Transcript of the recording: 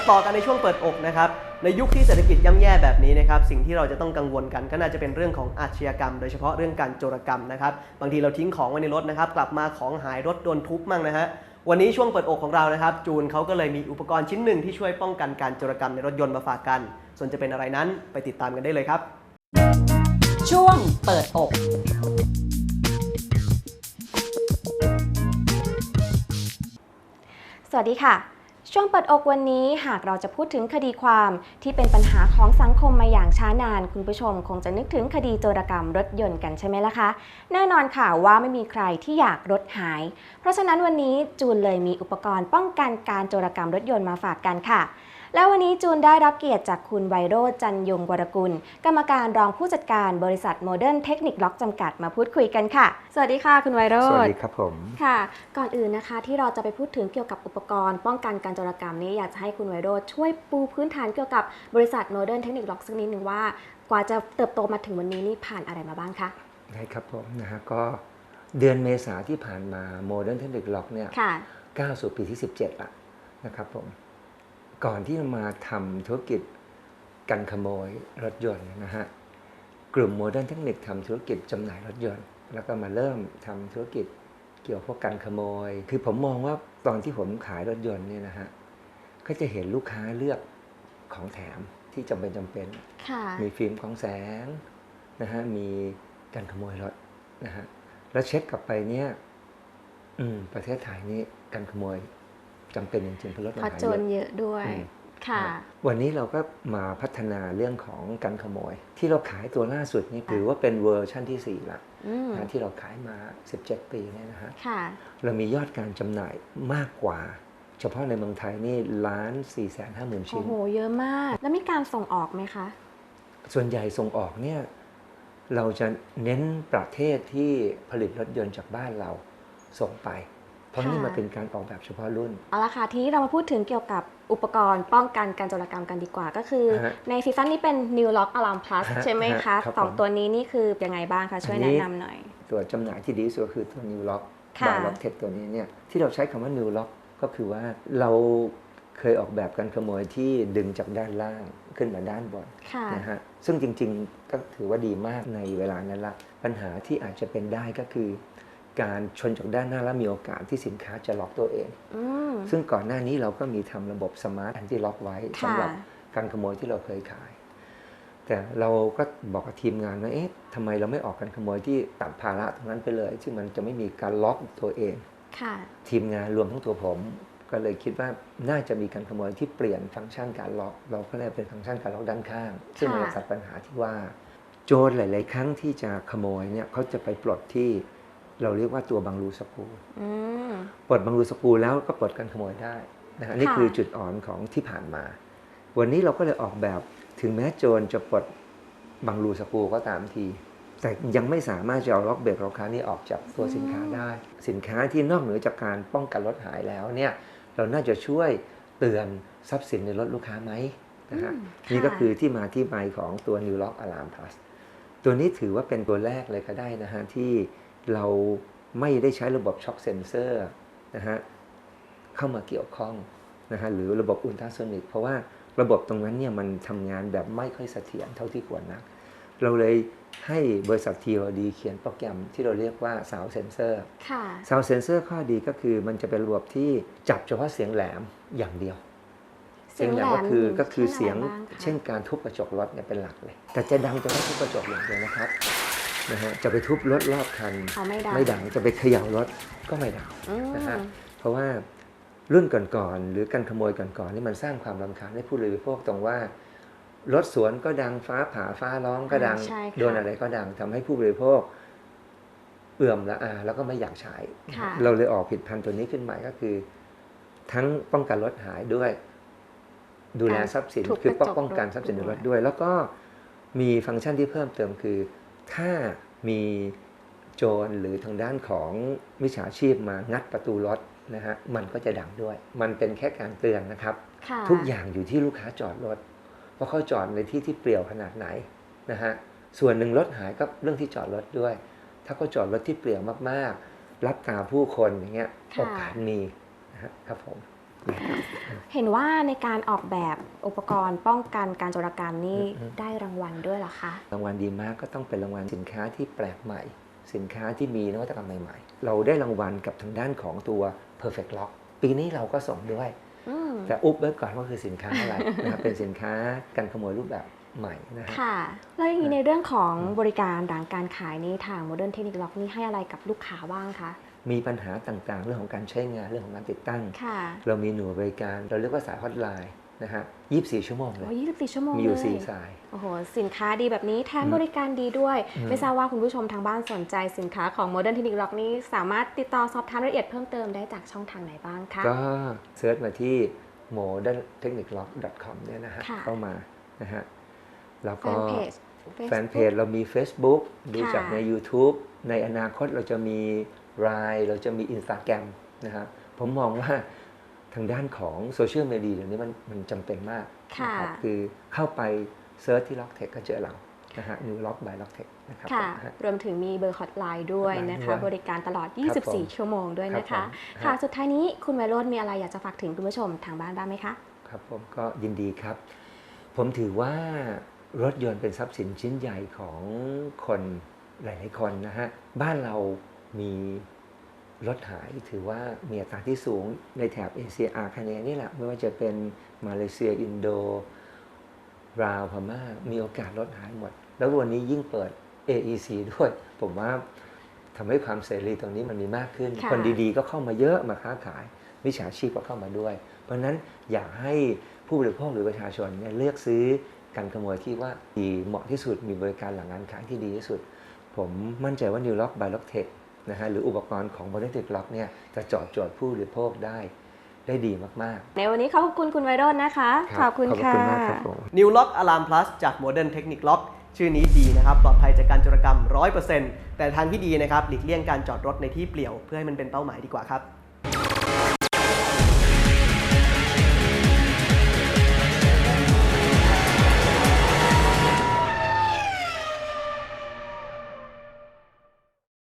มาต่อกันในช่วงเปิดอกนะครับ ในยุคที่เศรษฐกิจย่ำแย่แบบนี้นะครับ สิ่งที่เราจะต้องกังวลกันก็น่าจะเป็นเรื่องของอาชญากรรม โดยเฉพาะเรื่องการโจรกรรมนะครับ บางทีเราทิ้งของไว้ในรถนะครับ กลับมาของหายรถโดนทุบมั่งนะฮะ วันนี้ช่วงเปิดอกของเรานะครับ จูนเขาก็เลยมีอุปกรณ์ชิ้นหนึ่งที่ช่วยป้องกันการโจรกรรมในรถยนต์มาฝากกัน ส่วนจะเป็นอะไรนั้นไปติดตามกันได้เลยครับ ช่วงเปิดอกสวัสดีค่ะ ช่วงเปิดอกวันนี้หากเราจะพูดถึงคดีความที่เป็นปัญหาของสังคมมาอย่างช้านาน คุณผู้ชมคงจะนึกถึงคดีโจรกรรมรถยนต์กันใช่ไหมล่ะคะ แน่นอนค่ะว่าไม่มีใครที่อยากรถหาย เพราะฉะนั้นวันนี้จูนเลยมีอุปกรณ์ป้องกันการโจรกรรมรถยนต์มาฝากกันค่ะ แล้ววันนี้จูนได้รับเกียรติจากคุณไวโรจน์จันยงวรกุล กรรมการรองผู้จัดการบริษัทโมเดิร์นเทคนิคล็อกจำกัดมาพูดคุยกันค่ะ สวัสดีค่ะ คุณไวโรสวัสจน์ดีครับผม ค่ะ ก่อนอื่นนะคะ ที่เราจะไปพูดถึงเกี่ยวกับอุปกรณ์ ป้องกันการโจรกรรมนี้อยากจะให้คุณไวโรจน์ช่วยปูพื้นฐานเกี่ยวกับบริษัท Modern Technic Lock สักนิดหนึ่งว่า กว่าจะเติบโตมาถึงวันนี้นี่ผ่านอะไรมาบ้างคะได้ครับผมนะฮะก็เดือนเมษาที่ผ่านมา Modern Technic Lock เนี่ยค่ะก้าวสู่ปีที่ 17ละนะครับผม ก่อนที่จะมาทำธุรกิจกันขโมยรถยนต์นะฮะกลุ่ม Modern Technic ทำธุรกิจจำหน่ายรถยนต์ แล้วก็มาเริ่มทำธุรกิจเกี่ยวกับพวกการขโมย คือผมมองว่าตอนที่ผมขายรถยนต์เนี่ยนะฮะก็จะเห็นลูกค้าเลือกของแถมที่จำเป็นจำเป็นค่ะมีฟิล์มกรองแสงนะฮะมีการขโมยรถนะฮะแล้วเช็คกลับไปเนี่ยอืมประเทศไทยนี่การขโมย จำเป็นจริงๆเพราะรถมันเพราะหายโจเยรอะเยอะด้วยอืมค่ะ วันนี้เราก็มาพัฒนาเรื่องของการขโมย ที่เราขายตัวล่าสุดนี่ถือว่าเป็นเวอร์ชั่นที่ 4 ละอืมนะที่เราขายมา 17 ปีเนี่ยนะฮะค่ะเรามียอดการจำหน่ายมากกว่า เฉพาะในเมืองไทยนี่ล้าน4 5 0 0 0 0โอ้ชิ้นโห เยอะมาก แล้วมีการส่งออกไหมคะ ส่วนใหญ่ส่งออกเนี่ย เราจะเน้นประเทศที่ผลิตรถยนต์จากบ้านเราส่งไป เพราะนี่ค่ะมันเป็นการออกแบบเฉพาะรุ่น เอาละค่ะ ทีนี้เรามาพูดถึงเกี่ยวกับอุปกรณ์ป้องกันการโจรกรรมกันดีกว่า ก็คือฮะในซีซั่นนี้เป็น New Lock Alarm Plus ฮะใช่ไหมฮะคะครับสองผมตัวนี้นี่คือยังไงบ้างคะ ช่วยอันนี้ แนะนำหน่อย ตัวจำหน่ายที่ดีที่สุดก็คือตัว New Lock ค่ะ บายล็อกเทคตัวนี้เนี่ยที่เราใช้คำว่า New Lock ก็คือว่าเราเคยออกแบบการขโมยที่ดึงจากด้านล่างขึ้นมาด้านบน ค่ะ นะฮะซึ่งจริงๆก็ถือว่าดีมากในเวลานั้นละปัญหาที่อาจจะเป็นได้ก็คือ การชนจากด้านหน้าแล้วมีโอกาสที่สินค้าจะล็อกตัวเองอืมซึ่งก่อนหน้านี้เราก็มีทำระบบสมาร์ทแอนตี้ล็อกไว้ค่ะสำหรับการขโมยที่เราเคยขาย แต่เราก็บอกกับทีมงานว่าเอ๊ะทำไมเราไม่ออกการขโมยที่ตัดภาระตรงนั้นไปเลย ซึ่งมันจะไม่มีการล็อกตัวเองค่ะทีมงานรวมทั้งตัวผม ก็เลยคิดว่าน่าจะมีการขโมยที่เปลี่ยนฟังก์ชันการล็อก เราก็เลยเป็นฟังก์ชันการล็อกด้านข้าง ซึ่งมันจะตัดปัญหาที่ว่า โจรหลาย ๆ ครั้งที่จะขโมยเนี่ยเขาจะไปปลดที่ เราเรียกว่าตัวบังรูสกรูอืมปลดบังรูสกรูแล้วก็ปลดการขโมยได้นะฮะนี่ค่ะคือจุดอ่อนของที่ผ่านมา วันนี้เราก็เลยออกแบบถึงแม้โจรจะปลดบังรูสกรูก็ตามที แต่ยังไม่สามารถจะเอาล็อกเบรกล็อกค้านี่ออกจากตัวสินค้าได้ สินค้าที่นอกเหนือจากการป้องกันรถหายแล้วเนี่ยเราน่าจะช่วยเตือนทรัพย์สินในรถลูกค้าไหมนะฮะอืมค่ะนี่ก็คือที่มาที่ไปของตัว New Lock Alarm Plus ตัวนี้ถือว่าเป็นตัวแรกเลยก็ได้นะฮะที่ เราไม่ได้ใช้ระบบช็อคเซนเซอร์นะฮะเข้ามาเกี่ยวข้องนะฮะหรือระบบอุลตราโซนิกเพราะว่าระบบตรงนั้นเนี่ยมันทำงานแบบไม่ค่อยเสถียรเท่าที่ควรนักเราเลยให้บริษัท TOD เขียนโปรแกรมที่เราเรียกว่า Sound Sensor ค่ะ Sound Sensor ข้อดีก็คือมันจะเป็นระบบที่จับเฉพาะเสียงแหลมอย่างเดียว เสียงแหลมก็คือก็คือเสียงช่นอะไรบ้างคะเช่นการทุบกระจกรถเนี่ยเป็นหลักเลย แต่จะดังจะไม่ทุบกระจกอย่างเดียวนะครับ นะฮะจะไปทุบรถรอบคันเอาไม่ดังไม่ดังจะไปเขย่ารถก็ไม่ดังอืมนะฮะเพราะว่ารุ่นก่อนๆหรือการขโมยก่อนๆนี่มันสร้างความรำคาญให้ผู้บริโภคตรงว่ารถสวนก็ดังฟ้าผ่าฟ้าร้องก็ดังใช่ค่ะโดนอะไรก็ดังทำให้ผู้บริโภคเอื่อมละอาแล้วก็ไม่อยากใช้ค่ะเราเลยออกผลิดพันธุ์ตัวนี้ขึ้นมาก็คือ ทั้งป้องกันรถหายด้วย ดูแลทรัพย์สินทุบคือกระจกป้องกันทรัพย์สินในรถด้วยด้วย แล้วก็มีฟังก์ชันที่เพิ่มเติมคือ ถ้ามีโจรหรือทางด้านของมิจฉาชีพมางัดประตูรถนะฮะมันก็จะดังด้วย มันเป็นแค่การเตือนนะครับค่ะทุกอย่างอยู่ที่ลูกค้าจอดรถว่าเขาจอดในที่ที่เปลี่ยวขนาดไหนนะฮะส่วนหนึ่งรถหายก็เรื่องที่จอดรถด้วย ถ้าเขาจอดรถที่เปลี่ยวมากๆ รับตาผู้คนอย่างเงี้ยค่ะโอกาสมีนะฮะครับผม เห็นว่าในการออกแบบอุปกรณ์ป้องกันการโจรกรรมนี่อือฮึได้รางวัลด้วยเหรอคะรางวัลดีมากก็ต้องเป็นรางวัลสินค้าที่แปลกใหม่ สินค้าที่มีนวัตกรรมใหม่ๆ เราได้รางวัลกับทางด้านของตัว perfect lock ปีนี้เราก็ส่งด้วยอืมแต่อุบไว้ก่อนว่าคือสินค้าอะไรนะครับเป็นสินค้ากันขโมยรูปแบบใหม่นะฮะค่ะ แล้วอย่างนี้ในเรื่องของบริการหลังการขายนี้ทาง Modern Technic Lock นี่ให้อะไรกับลูกค้าบ้างคะ มีปัญหาต่างๆ เรื่องของการใช้งานเรื่องของการติดตั้งค่ะเรามีหน่วยบริการ เราเรียกว่าสายฮอตไลน์นะฮะ24 ชั่วโมงเลโอ้ยย24 ชั่วโมงมีอยู่เลยสี่สาย โอ้โห สินค้าดีแบบนี้แถมอืมบริการดีด้วยอืมไม่ทราบว่าคุณผู้ชมทางบ้านสนใจสินค้าของ Modern Technic Lock นี้ สามารถติดต่อสอบถามรายละเอียดเพิ่มเติมได้จากช่องทางไหนบ้างคะ ก็เซิร์ชมาที่ moderntechniclock.com เนี่ยนะฮะค่ะเข้ามานะฮะ แล้วแฟก็นเพจแฟนเพจเรามี Facebook ดูค่ะจากใน YouTube ในอนาคตเราจะมี Line เราจะมี Instagram นะฮะผมมองว่าทางด้านของโซเชียลมีเดียเดี๋ยวนี้มันมันจำเป็นมากค่ะนะครับคือเข้าไปเซิร์ชที่ Locktech ก็เจอเรานะฮะ New Lock by Locktech นะครับค่ะ นะฮะ รวมถึงมีเบอร์ฮอตไลน์ด้วยนะคะด้วยบริการตลอด ครับผม24 ชั่วโมงด้วยนะครัคะ บผม ค่ะฮะสุดท้ายนี้คุณไวโรจน์มีอะไรอยากจะฝากถึงคุณผู้ชมทางบ้านบ้างไหมคะ ครับผมก็ยินดีครับ ผมถือว่ารถยนต์เป็นทรัพย์สินชิ้นใหญ่ของคนหลาย ๆ คนนะฮะ บ้านเรา มีรถหายถือว่ามีอัตราที่สูงในแถบเอเชียอาคเนย์นี่แหละ ไม่ว่าจะเป็นมาเลเซียอินโดราวพม่ามีโอกาสรถหายหมด แล้ววันนี้ยิ่งเปิด AEC ด้วย ผมว่าทำให้ความเสรีตรงนี้มันมีมากขึ้นค่ะคนดีๆก็เข้ามาเยอะมาค้าขายวิชาชีพก็เข้ามาด้วย เพราะฉะนั้นอยากให้ผู้บริโภคหรือประชาชนเนี่ยเลือกซื้อการขโมยที่ว่าดีเหมาะที่สุดมีบริการหลังการขายที่ดีที่สุด ผมมั่นใจว่า New Lock by Lock Tech นะฮะหรืออุปกรณ์ของ Modern Tech Lock เนี่ยจะเจาะโจทย์ผู้บริโภคได้ได้ดีมาก ในวันนี้ขอบคุณคุณไวโรจน์นะคะ ๆขอบคุณขอบค่ะ คุณมากครับผม New Lock Alarm Plus จาก Modern Technic Lock ชื่อนี้ดีนะครับ ปลอดภัยจากการโจรกรรม 100%แต่ทางที่ดีนะครับ หลีกเลี่ยงการจอดรถในที่เปลี่ยว เพื่อให้มันเป็นเป้าหมายดีกว่าครับ